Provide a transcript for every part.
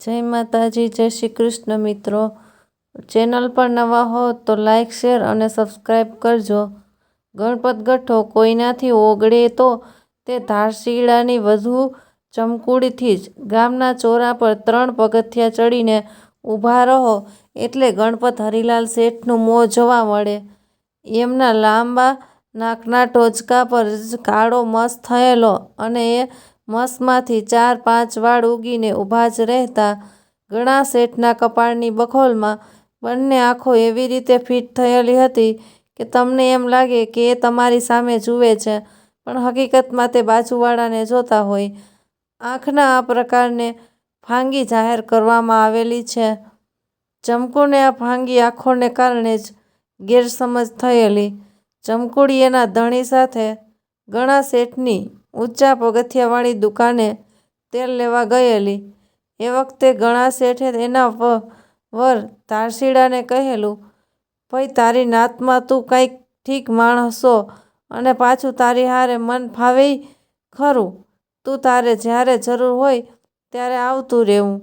જય માતાજી, જય શ્રી કૃષ્ણ મિત્રો. ચેનલ પર નવા હો તો લાઈક, શેર અને સબસ્ક્રાઈબ કરજો. ગણપત ગઠ્ઠો કોઈનાથી ઓગળે તો તે ધારશીળાની વધુ ચમકુડીથી જ ગામના ચોરા પર ત્રણ પગથિયા ચડીને ઊભા રહો એટલે ગણપત હરિલાલ શેઠનું મોં જોવા મળે. એમના લાંબા નાકના ટોચકા પર જ કાળો મસ થયેલો અને એ મસમાંથી ચાર પાંચ વાળ ઉગીને ઊભા જ રહેતા ઘણા શેઠના કપાળની બખોલમાં બંને આંખો એવી રીતે ફિટ થયેલી હતી કે તમને એમ લાગે કે એ તમારી સામે જુએ છે, પણ હકીકતમાં તે બાજુવાળાને જોતા હોય. આંખના આ પ્રકારને ફાંગી જાહેર કરવામાં આવેલી છે. ચમકુને આ ફાંગી આંખોને કારણે જ ગેરસમજ થયેલી. ચમકુડી એના ધણી સાથે ઘણા શેઠની ઊંચા પગથિયાવાળી દુકાને તેલ લેવા ગયેલી. એ વખતે ઘણા શેઠે એના વર તારસીડાને કહેલું, ભઈ, તારી નાતમાં તું કાંઈક ઠીક માણસો અને પાછું તારી હારે મન ફાવે ખરું. તું તારે જ્યારે જરૂર હોય ત્યારે આવતું રહેવું.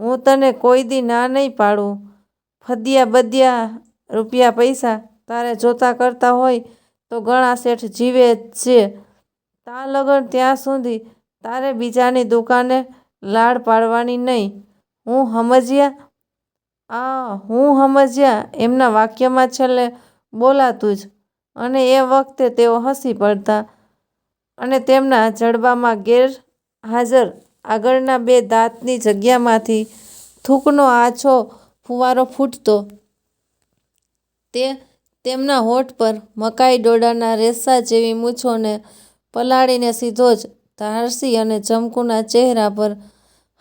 હું તને કોઈ દી ના નહીં પાડું. ફદિયા બદિયા રૂપિયા પૈસા તારે જોતા કરતા હોય તો ઘણા શેઠ જીવે છે. તાં લગન ત્યાં સુધી તારે બીજાની દુકાને લાડ પાડવાની નહીં. હું સમજ્યા? આ, હું સમજ્યા. એમના વાક્યમાં છેલ્લે બોલાતું જ. અને એ વખતે તેઓ હસી પડતા અને તેમના જડબામાં ગેરહાજર આગળના બે દાંતની જગ્યામાંથી થૂંકનો આછો ફુવારો ફૂટતો. તે, તેમના હોઠ પર મકાઈ ડોડાના રેસા જેવી મૂછોને પલાળીને સીધો જ ધારસી અને ચમકુના ચહેરા પર,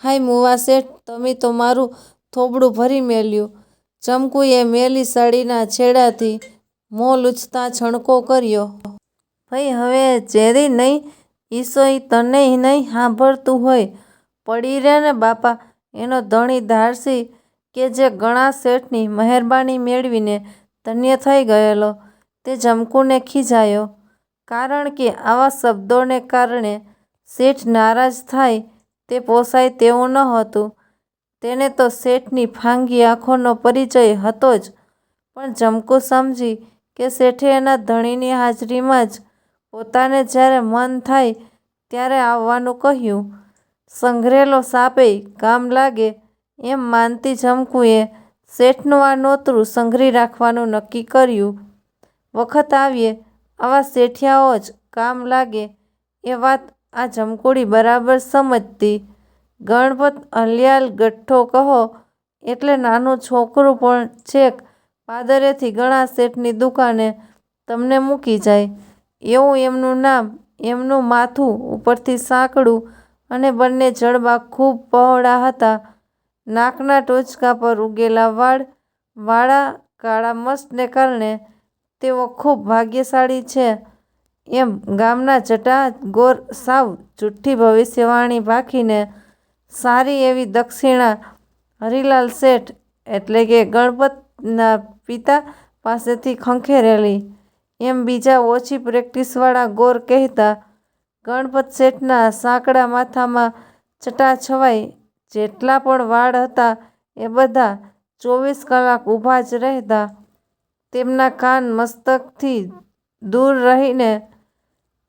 હાય મુવા શેઠ, તમે તો મારું થોબડું ભરી મેલ્યું. ચમકુએ મેલી સાડીના છેડાથી મો લૂછતા છણકો કર્યો. ભાઈ, હવે ઝેરી નહીં, ઈસોઈ તને નહીં સાંભળતું હોય. પડી રહે ને બાપા. એનો ધણી ધારસી કે જે ગણા શેઠની મહેરબાની મેળવીને ધન્ય થઈ ગયેલો, તે જમકુને ખીજાયો. કારણ કે આવા શબ્દોને કારણે શેઠ નારાજ થાય તે પોસાય તેવું ન હતું. તેને તો શેઠની ફાંગી આંખોનો પરિચય હતો જ. પણ જમકું સમજી કે શેઠે એના ધણીની હાજરીમાં જ પોતાને જ્યારે મન થાય ત્યારે આવવાનું કહ્યું. સંઘરેલો સાપે કામ લાગે એમ માનતી જમકુએ શેઠનું આ નોતરું સંઘરી રાખવાનું નક્કી કર્યું. વખત આવ્યે આવા શેઠિયાઓ જ કામ લાગે એ વાત આ જમકુડી બરાબર સમજતી. ગણપત અલિયાલ ગઠ્ઠો કહો, એટલે નાનું છોકરું પણ છેક પાદરેથી ગણા શેઠની દુકાને તમને મૂકી જાય. એવું એમનું નામ, એમનું માથું ઉપરથી સાંકડું અને બંને જડબા ખૂબ પહોળા હતા. નાકના ટોચકા પર ઉગેલા વાળ, વાળા, કાળા મસ્તને કારણે તેઓ ખૂબ ભાગ્યશાળી છે. એમ ગામના જટા ગોર સાવ જુઠ્ઠી ભવિષ્યવાણી ભાખીને સારી એવી દક્ષિણા હરિલાલ શેઠ એટલે કે ગણપતના પિતા પાસેથી ખંખેરેલી એમ બીજા ઓછી પ્રેક્ટિસવાળા ગોર કહેતા, ગણપત શેઠના સાંકડા માથામાં છટાછવાઈ જેટલા પણ વાળ હતા એ બધા ચોવીસ કલાક ઊભા જ રહેતા. તેમના કાન મસ્તકથી દૂર રહીને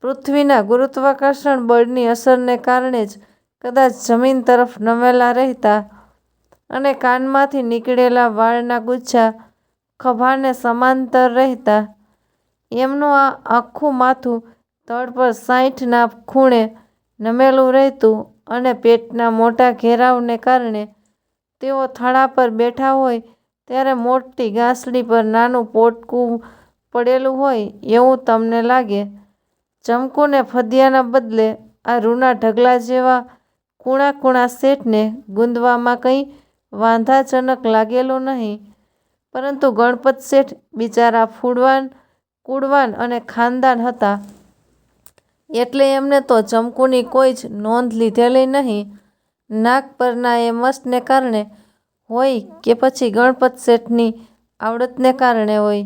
પૃથ્વીના ગુરુત્વાકર્ષણ બળની અસરને કારણે જ કદાચ જમીન તરફ નમેલા રહેતા અને કાનમાંથી નીકળેલા વાળના ગુચ્છા ખભાને સમાંતર રહેતા. એમનું આ આખું માથું તળ પર સાઈઠના ખૂણે નમેલું રહેતું અને પેટના મોટા ઘેરાવને કારણે તેઓ થાળા પર બેઠા હોય ત્યારે મોટી ઘાસડી પર નાનું પોટકું પડેલું હોય એવું તમને લાગે. ચમકુને ફદિયાના બદલે આ રૂના ઢગલા જેવા કુણા કૂણા શેઠને ગુંદવામાં કંઈ વાંધાજનક લાગેલું નહીં. પરંતુ ગણપત શેઠ બિચારા ફૂડવાન કુડવાન અને ખાનદાન હતા. એટલે એમને તો ચમકુની કોઈ જ નોંધ લીધેલી નહીં. નાક પરના એ મસ્તને કારણે હોય કે પછી ગણપત શેઠની આવડતને કારણે હોય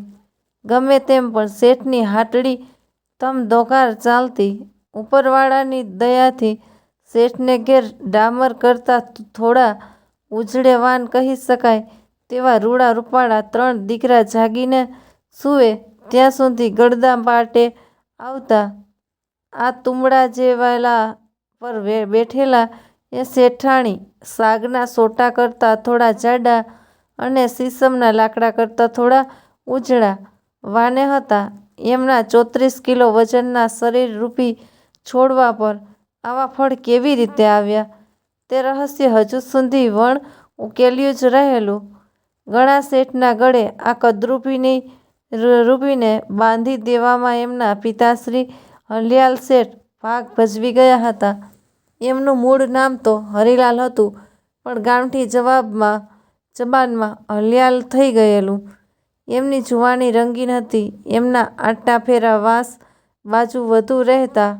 ગમે તેમ પણ શેઠની હાટડી ધમધોકાર ચાલતી ઉપરવાળાની દયાથી શેઠને ઘેર ડામર કરતાં થોડા ઉજળેવાન કહી શકાય તેવા રૂડા રૂપાળા ત્રણ દીકરા જાગીને સૂવે ત્યાં સુધી ગળદા પાટે આવતા. આ તુમડા જેવાલા પર બેઠેલા એ શેઠાણી સાગના સોટા કરતાં થોડા જાડા અને સીસમના લાકડા કરતાં થોડા ઉજળા વાને હતા. એમના ચોત્રીસ કિલો વજનના શરીરરૂપી છોડવા પર આવા ફળ કેવી રીતે આવ્યા તે રહસ્ય હજુ સુધી વણ ઉકેલ્યું જ રહેલું. ગણા શેઠના ગળે આ કદરૂપીની રૂપીને બાંધી દેવામાં એમના પિતાશ્રી હલિયાલ શેઠ ભાગ ભજવી ગયા હતા. એમનું મૂળ નામ તો હરિલાલ હતું, પણ ગામઠી જવાબમાં, જબાનમાં હલિયાલ થઈ ગયેલું. એમની જુવાની રંગીન હતી. એમના આટા ફેરા વાંસ બાજુ વધુ રહેતા.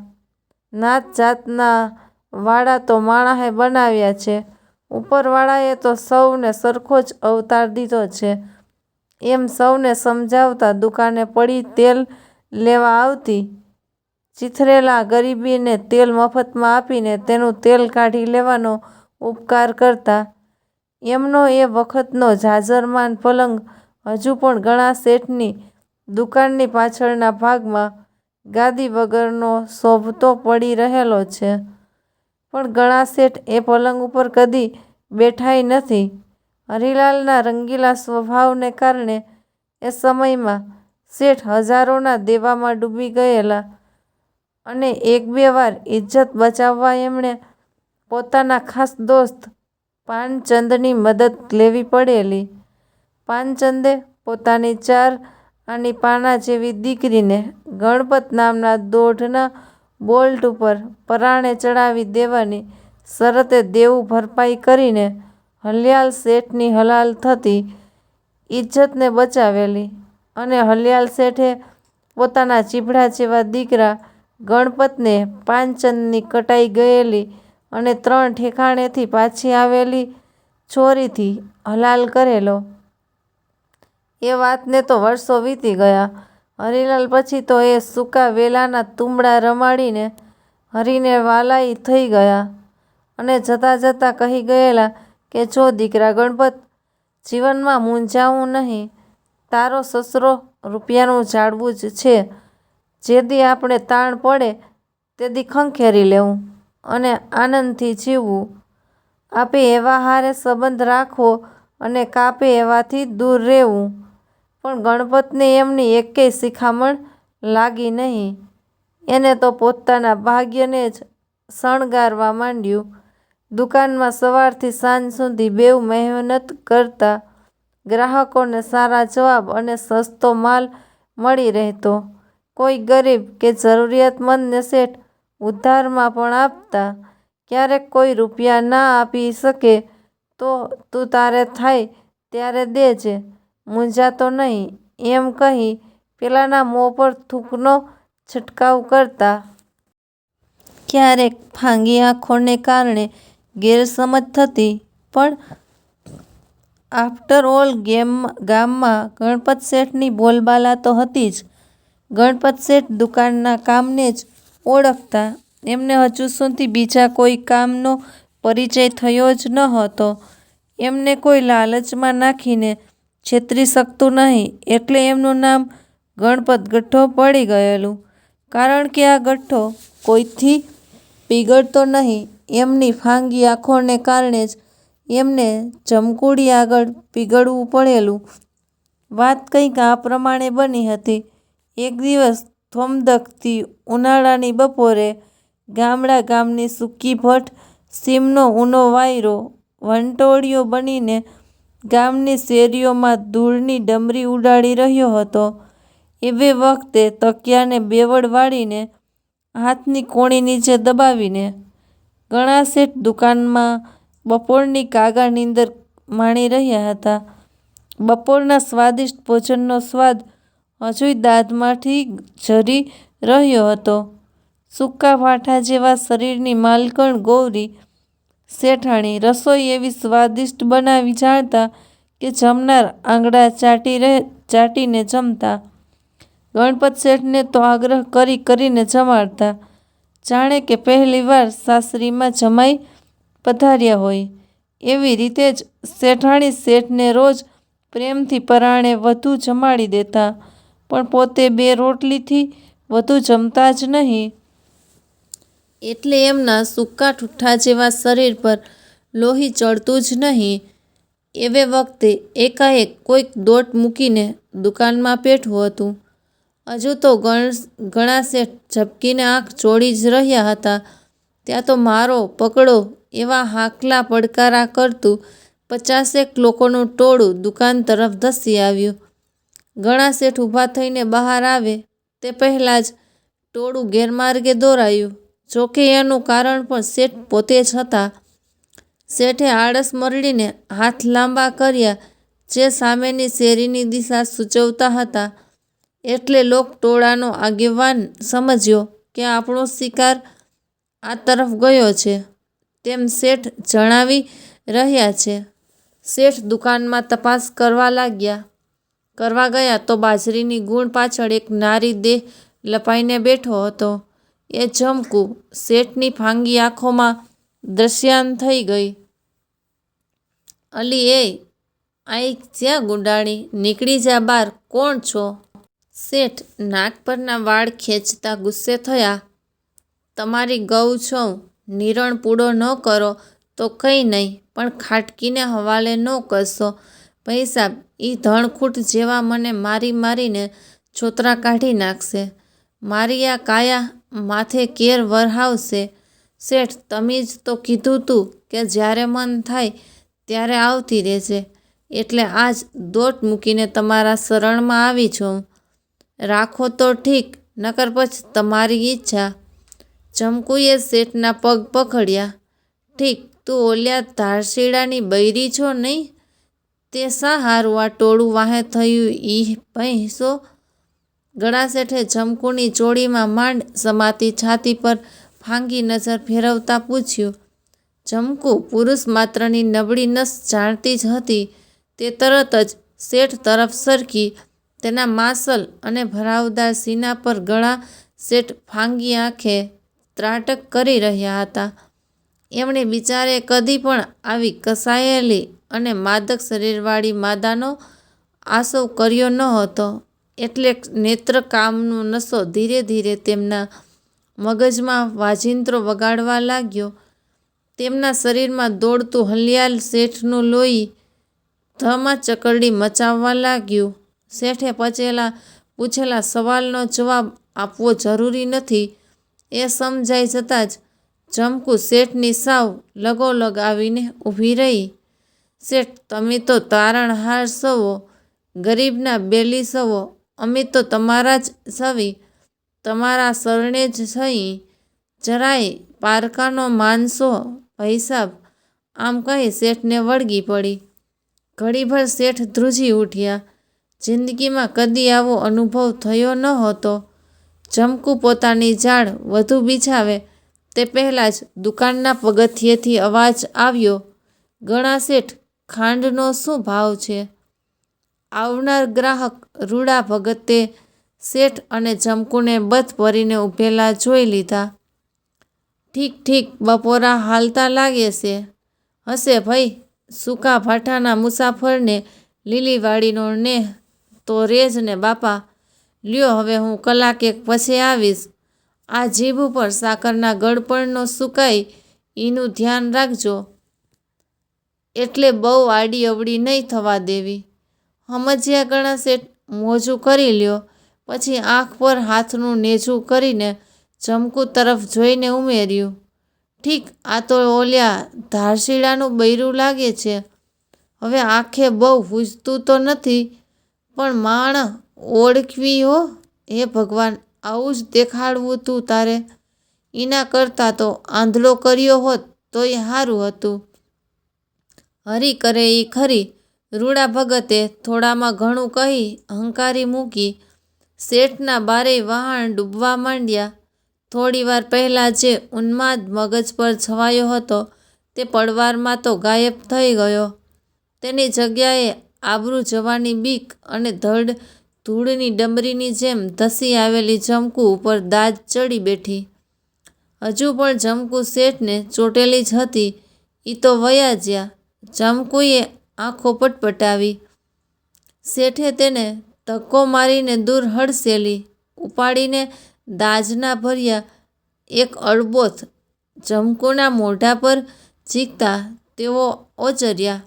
નાત જાતના વાળા તો માણાએ બનાવ્યા છે. ઉપરવાળાએ તો સૌને સરખો જ અવતાર દીધો છે એમ સૌને સમજાવતા દુકાને પડી તેલ લેવા આવતી ચીથરેલા ગરીબીને તેલ મફતમાં આપીને તેનું તેલ કાઢી લેવાનો ઉપકાર કરતા. એમનો એ વખતનો જાજરમાન પલંગ હજુ પણ ઘણા શેઠની દુકાનની પાછળના ભાગમાં ગાદી વગરનો શોભતો પડી રહેલો છે. પણ ઘણા શેઠ એ પલંગ ઉપર કદી બેઠાય નથી. હરિલાલના રંગીલા સ્વભાવને કારણે એ સમયમાં શેઠ હજારોના દેવામાં ડૂબી ગયેલા અને એક બે વાર ઇજ્જત બચાવવા એમણે પોતાના ખાસ દોસ્ત પાનચંદની મદદ લેવી પડેલી. પાનચંદે પોતાની ચાર આની પાના જેવી દીકરીને ગણપત નામના દોઢના બોલ્ટ ઉપર પરાણે ચડાવી દેવાની શરતે દેવું ભરપાઈ કરીને હલિયાલ શેઠની હલાલ થતી ઇજ્જતને બચાવેલી અને હલિયાલ શેઠે પોતાના ચીભડા જેવા દીકરા ગણપતને પાંચનની કટાઈ ગયેલી અને ત્રણ ઠેકાણેથી પાછી આવેલી છોરીથી હલાલ કરેલો. એ વાતને તો વર્ષો વીતી ગયા હરિલાલ પછી તો એ સૂકા વેલાના તુંબડા રમાડીને હરીને વાલાઈ થઈ ગયા અને જતાં જતાં કહી ગયેલા કે, જો દીકરા ગણપત! જીવનમાં મૂંઝાવું નહીં. તારો સસરો રૂપિયાનું ઝાડવું જ છે. જે દી આપણે તાણ પડે તે દી ખંખેરી લેવું અને આનંદથી જીવવું. આપે એવા હારે સંબંધ રાખવો અને કાપે એવાથી દૂર રહેવું. પણ ગણપતને એમની એકેય શિખામણ લાગી નહીં. એને તો પોતાના ભાગ્યને જ શણગારવા માંડ્યું. દુકાનમાં સવારથી સાંજ સુધી બેઉ મહેનત કરતા. ગ્રાહકોને સારા જવાબ અને સસ્તો માલ મળી રહેતો. કોઈ ગરીબ કે જરૂરિયાતમંદને શેઠ ઉધારમાં પણ આપતા. ક્યારેક કોઈ રૂપિયા ના આપી શકે તો તું તારે થાય ત્યારે દેજે, મૂંઝાતો નહીં એમ કહી પેલાના મોં પર થૂંકનો છંટકાવ કરતા. ક્યારેક ફાંગી આંખોને કારણે ગેરસમજ થતી પણ આફ્ટર ઓલ ગેમ ગામમાં ગણપત શેઠની બોલબાલા તો હતી જ. ગણપત શેઠ દુકાનના કામને જ ઓળખતા. એમને હજુ સુધી બીજા કોઈ કામનો પરિચય થયો જ ન હતો એમને કોઈ લાલચમાં નાખીને છેતરી શકતું નહીં, એટલે એમનું નામ ગણપત ગઠ્ઠો પડી ગયેલું. કારણ કે આ ગઠ્ઠો કોઈથી પીગળતો નહીં, એમની ફાંગી આંખોને કારણે જ એમને જમકુડી આગળ પીગળવું પડેલું. વાત કંઈક આ પ્રમાણે બની હતી. એક દિવસ ધોમધખતી ઉનાળાની બપોરે ગામડા ગામની સૂકી ભઠ સીમનો ઊનો વાયરો વંટોળિયો બનીને ગામની શેરીઓમાં ધૂળની ડમરી ઉડાડી રહ્યો હતો. એવે વખતે તકિયાને બેવડ વાળીને હાથની કોણી નીચે દબાવીને ઘણા શેઠ દુકાનમાં બપોરની કાગા નીંદર માણી રહ્યા હતા. બપોરના સ્વાદિષ્ટ ભોજનનો સ્વાદ હજુય દાંતમાંથી ઝરી રહ્યો હતો. સૂકા વાઠા જેવા શરીરની માલકણ ગૌરી શેઠાણી રસોઈ એવી સ્વાદિષ્ટ બનાવી જાણતા કે જમનાર આંગળા ચાટીને જમતા. ગણપત શેઠને તો આગ્રહ કરી કરીને જમાડતા. જાણે કે પહેલીવાર સાસરીમાં જમાઈ પધાર્યા હોય એવી રીતે જ શેઠાણી શેઠને રોજ પ્રેમથી પરાણે વધુ જમાડી દેતા પણ પોતે બે રોટલીથી વધુ જમતા જ નહીં. એટલે એમના સૂકા ઠૂઠા જેવા શરીર પર લોહી ચડતું જ નહીં. એવે વખતે એકાએક કોઈક દોટ મૂકીને દુકાનમાં બેઠું હતું. હજુ તો ગણાશેઠ ઝબકીને આંખ ચોડી જ રહ્યા હતા ત્યાં તો મારો પકડો એવા હાકલા પડકારા કરતું પચાસેક લોકોનું ટોળું દુકાન તરફ ધસી આવ્યું. ગણાશેઠ ઊભા થઈને બહાર આવે તે પહેલાં જ ટોળું ગેરમાર્ગે દોરાયું. જોકે એનું કારણ પણ શેઠ પોતે જ હતા. શેઠે આળસ મરડીને હાથ લાંબા કર્યા, જે સામેની શેરીની દિશા સૂચવતા હતા એટલે લોક ટોળાનો આગેવાન સમજ્યો કે આપણો શિકાર આ તરફ ગયો છે તેમ શેઠ જણાવી રહ્યા છે. શેઠ દુકાનમાં તપાસ કરવા ગયા તો બાજરીની ગુણ પાછળ એક નારી દેહ લપાઈને બેઠો હતો. એ ચમકું શેઠની ફાંગી આંખોમાં દ્રશ્યાન થઈ ગઈ. "અલી એ આઈ જ્યાં ગુંડાણી, નીકળી જા બાર કોણ છો? " શેઠ નાક પરના વાળ ખેંચતા ગુસ્સે થયા. "તમારી ગૌ છું નિરણ પૂડો ન કરો તો કંઈ નહીં પણ ખાટકીને હવાલે ન કરશો ભાઈસાબ ઈ ધણકૂટ જેવા મને મારી મારીને છોતરા કાઢી નાખશે. મારી આ કાયા માથે કેર વરહાવશે. શેઠ, તમે જ તો કીધું તું કે જ્યારે મન થાય ત્યારે આવતી રેજે એટલે આજ દોટ મૂકીને તમારા શરણમાં આવી છું. રાખો તો ઠીક, નકર પછી તમારી ઈચ્છા. " ચમકુએ શેઠના પગ પકડ્યા. "ઠીક, તું ઓલ્યા ધારશીડાની બૈરી છો નહીં? તે શા હારું આ ટોળું વાહે થયું ઈ ગળા શેઠે ઝમકુની ચોળીમાં માંડ સમાતી છાતી પર ફાંગી નજર ફેરવતા પૂછ્યું. ઝમકુ પુરુષ માત્રની નબળી નસ જાણતી જ હતી તે તરત જ શેઠ તરફ સરકી, તેના માસલ અને ભરાવદાર સીના પર ગળા શેઠ ફાંગી આંખે ત્રાટક કરી રહ્યા હતા. એમણે બિચારે કદી પણ આવી કસાયેલી અને માદક શરીરવાળી માદાનો આસો કર્યો ન હતો, એટલે નેત્રકામનો નશો ધીરે ધીરે તેમના મગજમાં વાજિંત્રો વગાડવા લાગ્યો. તેમના શરીરમાં દોડતું હલિયાલ શેઠનું લોહી ધમા ચકરડી મચાવવા લાગ્યું. શેઠે પચેલા, પૂછેલા સવાલનો જવાબ આપવો જરૂરી નથી એ સમજાઈ જતાં જ ઝમકુ શેઠની સાવ લગોલગ આવીને ઊભી રહી. "શેઠ તમે તો તારણહાર સવો, ગરીબના બેલી સવો. અમે તો તમારા જ સવી તમારા શરણે જ થઈ જરાય પારકાનો માનસો ભાઈસાબ" આમ કહી શેઠને વળગી પડી. ઘડીભર શેઠ ધ્રુજી ઉઠ્યા. જિંદગીમાં કદી આવો અનુભવ થયો નહોતો. ઝમકુ પોતાની જાળ વધુ બિછાવે. તે પહેલાં જ દુકાનના પગથિયેથી અવાજ આવ્યો, "ગણાશેઠ ખાંડનો શું ભાવ છે? " આવનાર ગ્રાહક રૂડા ભગતે શેઠ અને જમકુને બથ ભરીને ઊભેલા જોઈ લીધા. "ઠીક ઠીક, બપોરા હાલતા લાગે છે. હશે ભાઈ, સૂકા ભાઠાના મુસાફરને લીલી વાડીનો નેહ તો રેજ ને બાપા. લ્યો હવે હું કલાક એક પછી આવીશ. આ જીભ ઉપર સાકરના ગળપણનો સુકાય એનું ધ્યાન રાખજો એટલે બહુ આડી અવળી નહીં થવા દેવી. " સમજ્યા ગણા શેઠ મોજું કરી લ્યો" પછી આંખ પર હાથનું નેજું કરીને ઝમકુ તરફ જોઈને ઉમેર્યું, "ઠીક આ તો ઓલ્યા ધારશીડાનું બૈરું લાગે છે. હવે આંખે બહુ હૂઝતું તો નથી પણ માણ ઓળખવી હો હે ભગવાન આવું જ દેખાડવું તું તારે. ઈના કરતાં તો આંધળો કર્યો હોત તોય સારું હતું. " "હરી કરે ઈ ખરી" રૂડા ભગતે થોડામાં ઘણું કહી હંકારી મૂકી. શેઠના બારેય વહાણ ડૂબવા માંડ્યા. થોડીવાર પહેલાં જે ઉન્માદ મગજ પર છવાયો હતો તે પડવારમાં તો ગાયબ થઈ ગયો. તેની જગ્યાએ આબરૂ જવાની બીક અને ધડ ધૂળની ડમરીની જેમ ધસી આવેલી ઝમકુ ઉપર દાજ ચડી બેઠી. હજુ પણ ઝમકુ શેઠને ચોટેલી જ હતી. એ તો વયા જ્યા. ચમકુએ આંખો પટપટાવી. શેઠે તેને ધક્કો મારીને દૂર હડસેલી ઉપાડીને દાજના ભર્યા એક અડબોથ ચમકુના મોઢા પર ચીકતા તેઓ ઓચર્યા.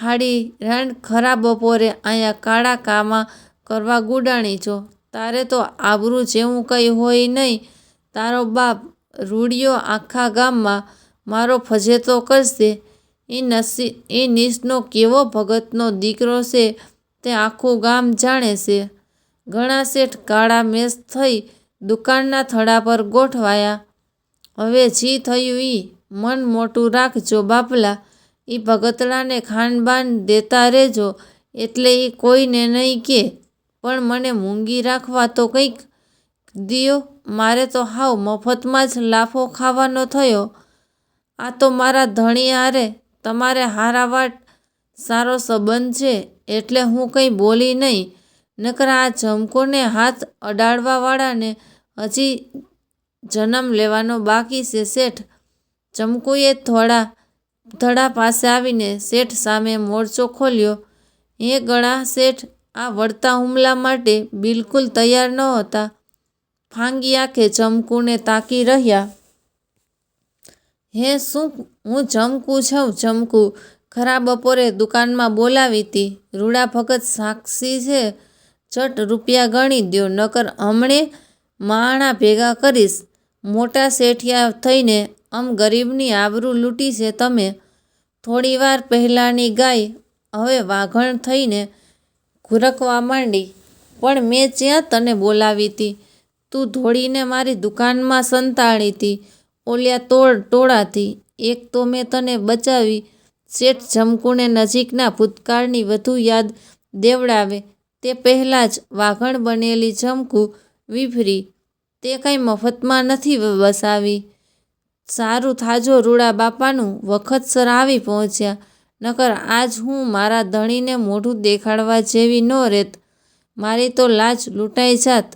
હાડી રાણ, ખરા બપોરે અહીંયા કાળા કામા કરવા ગુડાણી છો. તારે તો આબરૂ જેવું કંઈ હોય નહીં. તારો બાપ રૂડિયો આખા ગામમાં મારો ફજેતો કરશે. એ નસી એ નીસનો કેવો ભગતનો દીકરો છે તે આખું ગામ જાણે છે. ઘણા શેઠ કાળા મેસ થઈ દુકાનના થડા પર ગોઠવાયા. હવે જી થયું ઈ. મન મોટું રાખજો બાપલા. એ ભગતડાને ખાનબાન દેતા રહેજો. એટલે એ કોઈને નહીં કે. પણ મને મૂંગી રાખવા તો કંઈક દિયો. મારે તો હાવ મફતમાં જ લાફો ખાવાનો થયો. આ તો મારા ધણી હારે તમારે હારાવાટ સારો સંબંધ છે એટલે હું કંઈ બોલી નહીં. નકર આ જમકોને હાથ અડાડવાવાળાને હજી જન્મ લેવાનો બાકી છે શેઠ. ચમકુએ થોડા ધડા પાસે આવીને શેઠ સામે મોરચો ખોલ્યો. એ ગળા શેઠ, આ વળતા હુમલા માટે બિલકુલ તૈયાર નહોતા ફાંગી આંખે ચમકુને તાકી રહ્યા. હે, શું હું ચમકું છું, ચમકું. ખરા બપોરે દુકાનમાં બોલાવી હતી રૂડા ભગત સાક્ષી છે. ચટ રૂપિયા ગણી દ્યો, નકર હમણે માણા ભેગા કરીશ. મોટા શેઠિયા થઈને આમ ગરીબની આબરૂ લૂંટી છે તમે. થોડીવાર પહેલાંની ગાય હવે વાઘણ થઈને ઘુરકવા માંડી. પણ મેં જ્યાં તને બોલાવી હતી તું ધોળીને મારી દુકાનમાં સંતાડી હતી ઓલિયા તોડ ટોળાથી. એક તો મેં તને બચાવી. શેઠ જમકુને નજીકના ભૂતકાળની વધુ યાદ દેવડાવે. તે પહેલાં જ વાઘણ બનેલી જમકુ વિફરી તે કંઈ મફતમાં નથી વસાવી. સારું થાજો રૂડા બાપાનું વખતસર આવી પહોંચ્યા. નકર આજ હું મારા ધણીને મોઢું દેખાડવા જેવી ન રહેત મારી તો લાજ લૂંટાઈ જાત.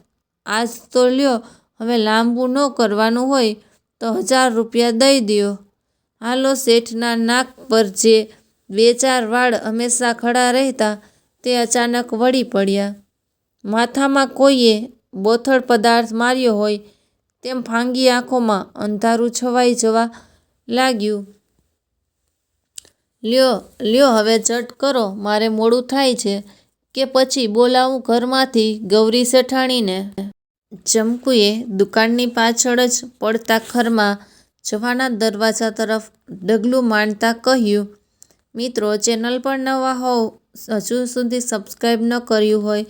આજ તો લ્યો, હવે લાંબુ ન કરવાનું હોય તો હજાર રૂપિયા દઈ દ્યો. હાલો શેઠના નાક પર જે બે ચાર વાળ હંમેશા ખડા રહેતા તે અચાનક વળી પડ્યા. માથામાં કોઈએ બોથડ પદાર્થ માર્યો હોય તેમ ફાંગી આંખોમાં અંધારું છવાઈ જવા લાગ્યું. લ્યો લ્યો, હવે ચટ કરો, મારે મોડું થાય છે, કે પછી બોલાવું ઘરમાંથી ગૌરી શેઠાણીને. ચમકુએ દુકાનની પાછળ જ પડતા ખરમાં જવાના દરવાજા તરફ ડગલું માંડતા કહ્યું, મિત્રો, ચેનલ પર નવા હોવ, હજુ સુધી સબસ્ક્રાઈબ ન કર્યું હોય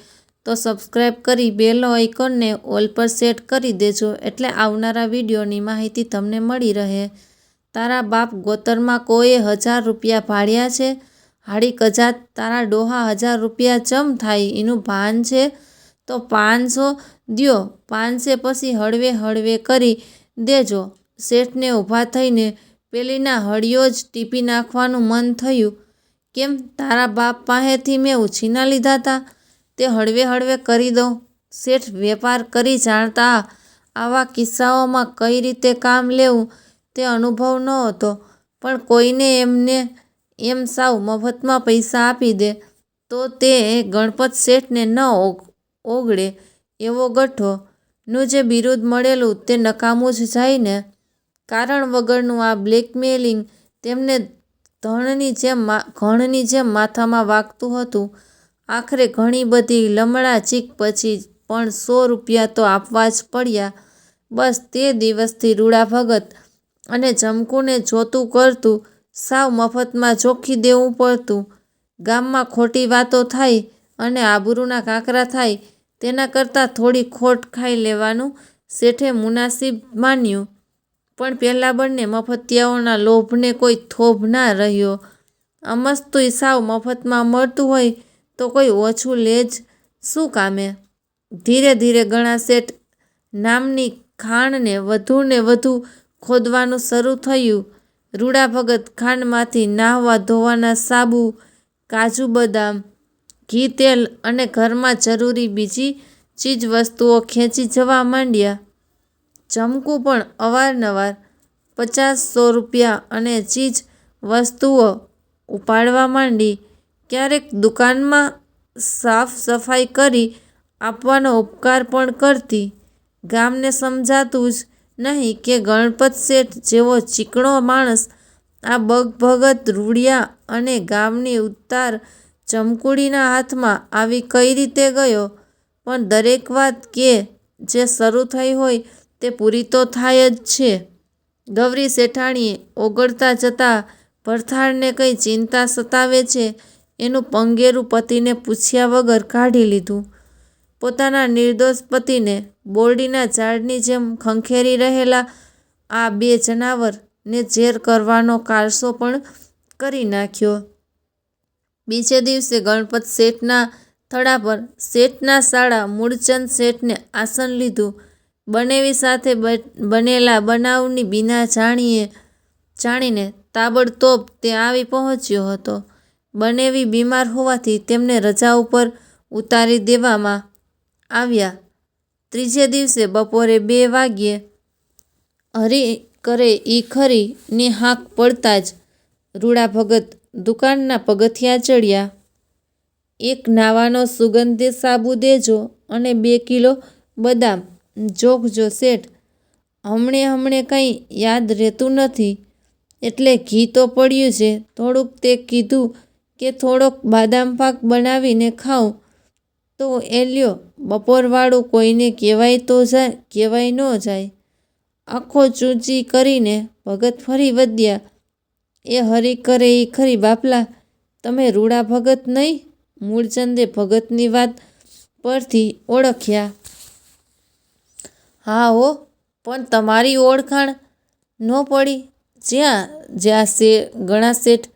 તો સબસ્ક્રાઈબ કરી બેલ આઇકોનને ઓલ પર સેટ કરી દેજો એટલે આવનારા વિડીયોની માહિતી તમને મળી રહે. તારા બાપ ગોતરમાં કોઈએ હજાર રૂપિયા ભાડ્યા છે? હાડી કજા તારા ડોહા હજાર રૂપિયા ચમ થાય, એનું ભાન છે? તો પાંચસો દ્યો, પાંચસે પછી હળવે હળવે કરી દેજો. શેઠને ઊભા થઈને પેલીના હળિયો જ ટીપી નાખવાનું મન થયું. કેમ તારા બાપ પાસેથી મેં ઉછીના લીધા હતા તે હળવે હળવે કરી દઉં. શેઠ વેપાર કરી જાણતા આવા કિસ્સાઓમાં કઈ રીતે કામ લેવું તે અનુભવ નહોતો પણ કોઈને એમને એમ સાવ મફતમાં પૈસા આપી દે તો તે ગણપત શેઠને ન ઓગળે એવો ગઠ્ઠો. નું જે બિરુદ મળેલું તે નકામું જ જાય ને. કારણ વગરનું આ બ્લેકમેલિંગ તેમને ધણની જેમ ઘણની જેમ માથામાં વાગતું હતું. આખરે ઘણી બધી લમણા ચીક પછી પણ સો રૂપિયા તો આપવા જ પડ્યા. બસ તે દિવસથી રૂડા ભગત અને જમકુને જોતું કરતું સાવ મફતમાં ચોખ્ખી દેવું પડતું. ગામમાં ખોટી વાતો થાય અને આબરૂના કાંકરા થાય તેના કરતાં થોડી ખોટ ખાઈ લેવાનું શેઠે મુનાસિબ માન્યું. પણ પહેલાં બંને મફતિયાઓના લોભને કોઈ થોભ ના રહ્યો. અમસ્તુય સાવ મફતમાં મળતું હોય તો કોઈ ઓછું લે જ. શું કામે? ધીરે ધીરે ઘણા શેઠ નામની ખાણને વધુ ને વધુ ખોદવાનું શરૂ થયું. રૂડા ભગત ખાંડમાંથી નાહવા ધોવાના સાબુ, કાજુ બદામ, ઘી તેલ અને ઘરમાં જરૂરી બીજી ચીજ વસ્તુઓ ખેંચી જવા માંડ્યા. ચમકુ પણ અવારનવાર પચાસ સો રૂપિયા અને ચીજ વસ્તુઓ ઉપાડવા માંડી. ક્યારેક દુકાનમાં સાફ સફાઈ કરી આપવાનો ઉપકાર પણ કરતી. ગામને સમજાતું જ નહીં કે ગણપત શેઠ જેવો ચીકણો માણસ આ બગભગત રૂડિયા અને ગામની ઉતાર ચમકુડીના હાથમાં આવી કઈ રીતે ગયો? પણ દરેક વાત કે જે શરૂ થઈ હોય તે પૂરી તો થાય જ છે. ગૌરી શેઠાણીએ ઓગળતા જતા ભરથાળને કંઈ ચિંતા સતાવે છે એનું પંગેરું પતિને પૂછ્યા વગર કાઢી લીધું. પોતાના નિર્દોષ પતિને બોરડીના ઝાડની જેમ ખંખેરી રહેલા આ બે જનાવરને ઝેર કરવાનો કારસો પણ કરી નાખ્યો. બીજે દિવસે ગણપત શેઠના થડા પર શેઠના શાળા મૂળચંદ શેઠને આસન લીધું. બનેવી સાથે બનેલા બનાવની બીના જાણીએ, જાણીને તાબડતોબ તે આવી પહોંચ્યો હતો. બનેવી બીમાર હોવાથી તેમને રજા ઉપર ઉતારી દેવામાં આવ્યા. ત્રીજે દિવસે બપોરે બે વાગ્યે હરી કરે ઈ ખરીની હાંક પડતા જ રૂડા ભગત દુકાનના પગથિયાં ચડ્યા. એક નાવાનો સુગંધિત સાબુ દેજો અને બે કિલો બદામ જોખજો શેઠ, હમણે હમણે કંઈ યાદ રહેતું નથી. એટલે ઘી તો પડ્યું છે. થોડુંક તે કીધું કે થોડોક બાદામ પાક બનાવીને ખાઉં. તો એ લ્યો, બપોરવાળું કોઈને કહેવાય તો જાય, કહેવાય ન જાય. આંખો ચૂંચી કરીને ભગત ફરી વધ્યા. એ હરી કરે એ ખરી, બાપલા, તમે રૂડા ભગત નહીં? મૂળચંદે ભગતની વાત પરથી ઓળખ્યા. હા હો, પણ તમારી ઓળખાણ ન પડી. જ્યાં જ્યાં શે, ઘણા શેઠ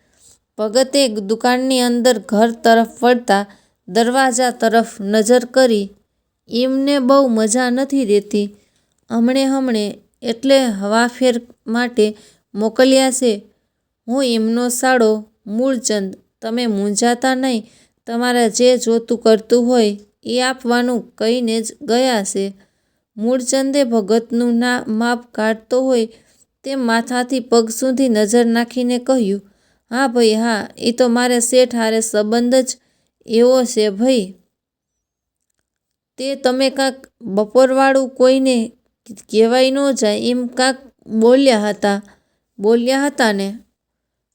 ભગતે દુકાનની અંદર ઘર તરફ વળતા દરવાજા તરફ નજર કરી, એમને બહુ મજા નથી રહેતી હમણે હમણે એટલે હવાફેર માટે મોકલ્યા છે, હું એમનો સાળો, મૂળચંદ, તમે મૂંઝાતા નહીં, તમારે જે જોતું કરતું હોય એ આપવાનું કહીને જ ગયા છે. મૂળચંદે ભગતનું ના માપ કાઢતો હોય તેમ માથાથી પગ સુધી નજર નાખીને કહ્યું, હા ભાઈ, હા એ તો મારે શેઠ હારે સંબંધ જ એવો છે ભાઈ. તે તમે કાંક બપોરવાળું કોઈને કહેવાય ન જાય, એમ કાંક બોલ્યા હતા. બોલ્યા હતા ને?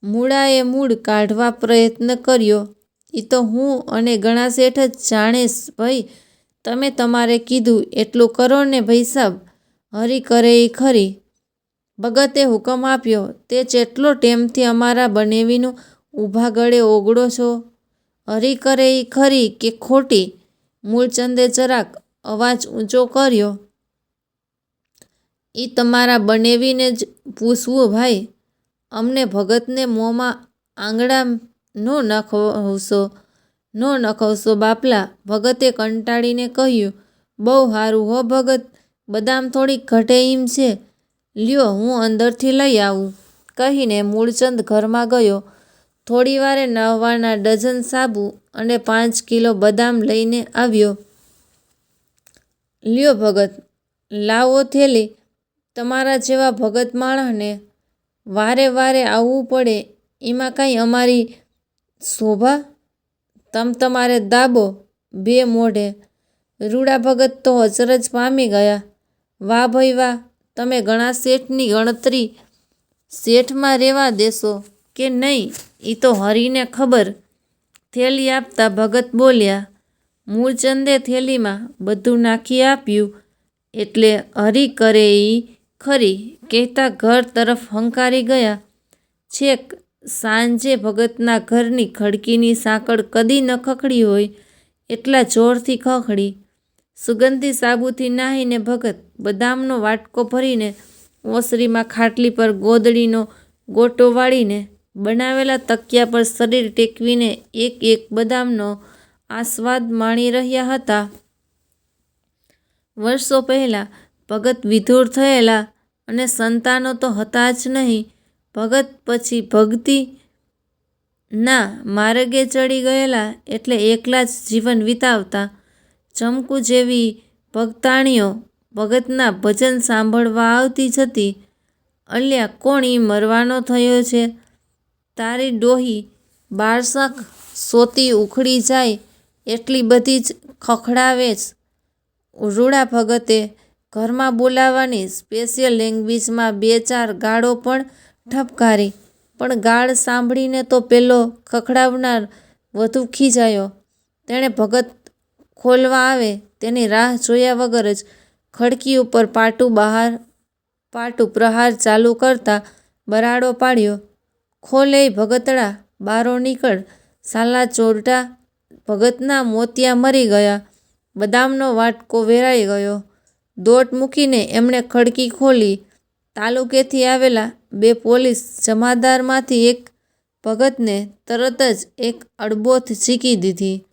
મૂળાએ મૂળ કાઢવા પ્રયત્ન કર્યો. એ તો હું અને ગણા શેઠ જ જાણેશ ભાઈ. તમે તમારે કીધું એટલું કરો ને ભાઈ સાહેબ હરી કરે એ ખરી. ભગતે હુકમ આપ્યો, તે જેટલો ટેમથી અમારા બનેવીનું ઊભા ગળે ઓગળો છો. હરી કરે એ ખરી કે ખોટી મૂળચંદે જરાક અવાજ ઊંચો કર્યો. એ તમારા બનેવીને જ પૂછવું ભાઈ. અમને ભગતને મોંમાં આંગળા નો નખવશો નો નખવશો બાપલા. ભગતે કંટાળીને કહ્યું, બહુ સારું હો ભગત, બદામ થોડીક ઘટે એમ છે. લ્યો, હું અંદરથી લઈ આવું. કહીને મૂળચંદ ઘરમાં ગયો. થોડી વારે નવાના ડઝન સાબુ અને પાંચ કિલો બદામ લઈને આવ્યો. લ્યો ભગત, લાવો થેલી. તમારા જેવા ભગત માણસને વારે વારે આવવું પડે. એમાં કાંઈ અમારી શોભા તમ તમારે દાબો, બે મોઢે. રૂડા ભગત તો અચરજ પામી ગયા. વાહ ભાઈ વાહ, તમે ઘણા શેઠની ગણતરી. શેઠમાં રહેવા દેશો કે નહીં એ તો હરીને ખબર. થેલી આપતા ભગત બોલ્યા, મૂળચંદે થેલીમાં બધું નાખી આપ્યું. એટલે હરી કરે એ ખરી, કહેતા ઘર તરફ હંકારી ગયા. છેક સાંજે ભગતના ઘરની ખડકીની સાંકળ કદી ન ખખડી હોય, એટલા જોરથી ખખડી. સુગંધી સાબુથી નાહીને ભગત બદામનો વાટકો ભરીને ઓસરીમાં ખાટલી પર ગોદડીનો ગોટો વાળીને બનાવેલા તકિયા પર શરીર ટેકવીને એક એક બદામનો આસ્વાદ માણી રહ્યા હતા. વર્ષો પહેલાં ભગત વિધુર થયેલા અને સંતાનો તો હતા જ નહીં ભગત પછી ભક્તિ ના માર્ગે ચડી ગયેલા એટલે એકલા જ જીવન વિતાવતા. ચમકુ જેવી ભક્તાણીઓ ભગતના ભજન સાંભળવા આવતી જતી. અલ્યા, કોણ ઈ મરવાનો થયો છે? તારી ડોહી બારશાખ સોતી ઉખડી જાય એટલી બધી જ ખખડાવે જ રૂડા ભગતે ઘરમાં બોલાવાની સ્પેશિયલ લેંગ્વેજમાં બે ચાર ગાળો પણ ઠપકારી પણ ગાળ સાંભળીને તો પેલો ખખડાવનાર વધુ ખીજાયો. તેણે ભગત ખોલવા આવે તેની રાહ જોયા વગર જ ખડકી ઉપર પાટું બહાર, પાટું પ્રહાર ચાલુ કરતા બરાડો પાડ્યો. ખોલે ભગતડા, બારો નીકળ. સાલા ચોરટા ભગતના મોતિયા મરી ગયા. બદામનો વાટકો વેરાઈ ગયો. દોટ મૂકીને એમણે ખડકી ખોલી. તાલુકેથી આવેલા બે પોલીસ જમાદારમાંથી એક ભગતને તરત જ એક અડબોથ ઝીકી દીધી.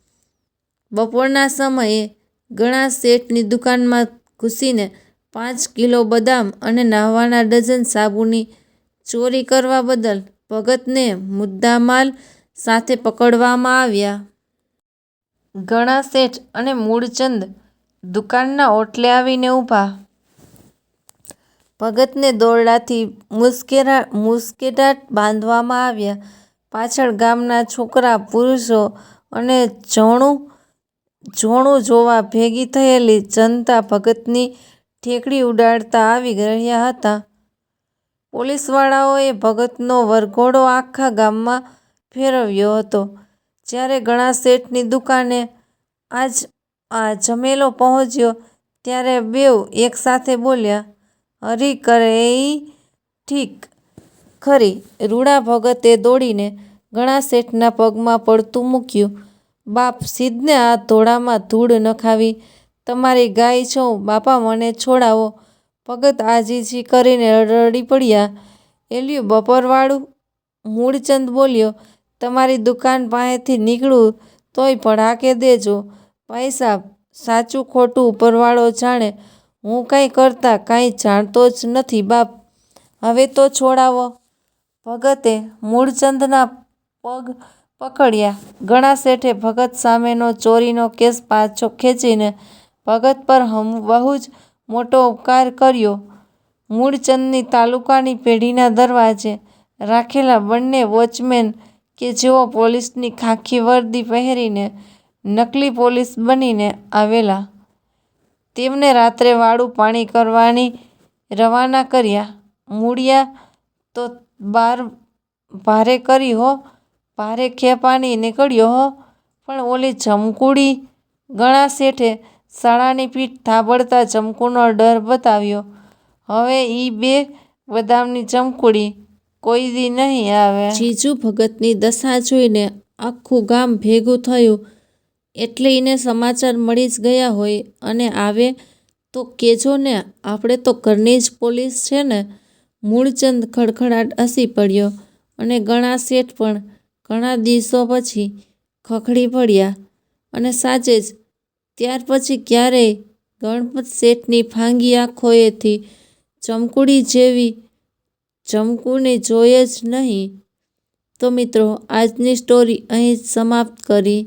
બપોરના સમયે ઘણા શેઠની દુકાનમાં ઘૂસીને પાંચ કિલો બદામ અને નાહવાના ડઝન સાબુની ચોરી કરવા બદલ ભગતને મુદ્દામાલ સાથે પકડવામાં આવ્યા. ઘણા શેઠ અને મૂળચંદ દુકાનના ઓટલે આવીને ઊભા. ભગતને દોરડાથી મુસ્કેરા, મુસ્કેટાટ બાંધવામાં આવ્યા. પાછળ ગામના છોકરા, પુરુષો અને જોણું જોણું જોવા ભેગી થયેલી જનતા ભગતની ઠેકડી ઉડાડતા આવી રહ્યા હતા. પોલીસવાળાઓએ ભગતનો વરઘોડો આખા ગામમાં ફેરવ્યો હતો. જ્યારે ઘણા શેઠની દુકાને આજ આ જમેલો પહોંચ્યો, ત્યારે બેઉ એકસાથે બોલ્યા હરી કરે ઠીક. ખરી. રૂડા ભગતે દોડીને ઘણા શેઠના પગમાં પડતું મૂક્યું. બાપ સીધને આ ધોળામાં ધૂળ નખાવી, તમારી ગાય છું, બાપા મને છોડાવો. ભગત આજીજી કરીને રડી પડ્યા. એલ્યું બપોરવાળું? મૂળચંદ બોલ્યો, તમારી દુકાન પાસેથી નીકળું તોય ભડાકે દેજો. ભાઈ સાહેબ સાચું ખોટું ઉપરવાળો જાણે હું કાંઈ કરતા કાંઈ જાણતો જ નથી, બાપ. હવે તો છોડાવો. ભગતે મૂળચંદના પગ પકડ્યા. ઘણા શેઠે ભગત સામેનો ચોરીનો કેસ પાછો ખેંચીને ભગત પર હમ, બહુ જ મોટો ઉપકાર કર્યો. મૂળચંદની તાલુકાની પેઢીના દરવાજે રાખેલા બંને વોચમેન કે જેઓ પોલીસની ખાખી વર્દી પહેરીને નકલી પોલીસ બનીને આવેલા. તેમને રાત્રે વાળું પાણી કરવાની રવાના કર્યા. મૂળિયા તો બાર ભારે કરી હો, ભારે ખેપાની નીકળ્યો હો, પણ ઓલી જમકુડી ગણા શેઠે શાળાની પીઠ થાબડતા જમકુનો ડર બતાવ્યો. હવે ઈ બે બદામની જમકુડી કોઈ દી નહીં આવે. જીજુ ભગતની દશા જોઈને આખું ગામ ભેગું થયું. એટલે એને સમાચાર મળી જ ગયા હોય અને આવે તો કહેજો ને, આપણે તો ઘરની જ પોલીસ છે ને. મૂળચંદ ખડખડાટ હસી પડ્યો અને ગણા શેઠ પણ ઘણા દિવસો પછી ખખડી પડ્યા. અને સાચે જ, ત્યાર પછી ક્યારેય ગણપત શેઠની ફાંગી આંખોએથી ચમકુડી જેવી ચમકુને જોઈએ જ નહીં. તો મિત્રો, આજની સ્ટોરી અહીં જ સમાપ્ત કરી.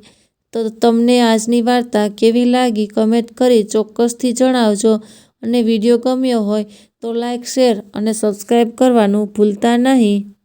તો તમને આજની વાર્તા કેવી લાગી કમેન્ટ કરી ચોક્કસથી જણાવજો. અને વીડિયો ગમ્યો હોય તો લાઈક શેર અને સબસ્ક્રાઈબ કરવાનું ભૂલતા નહીં.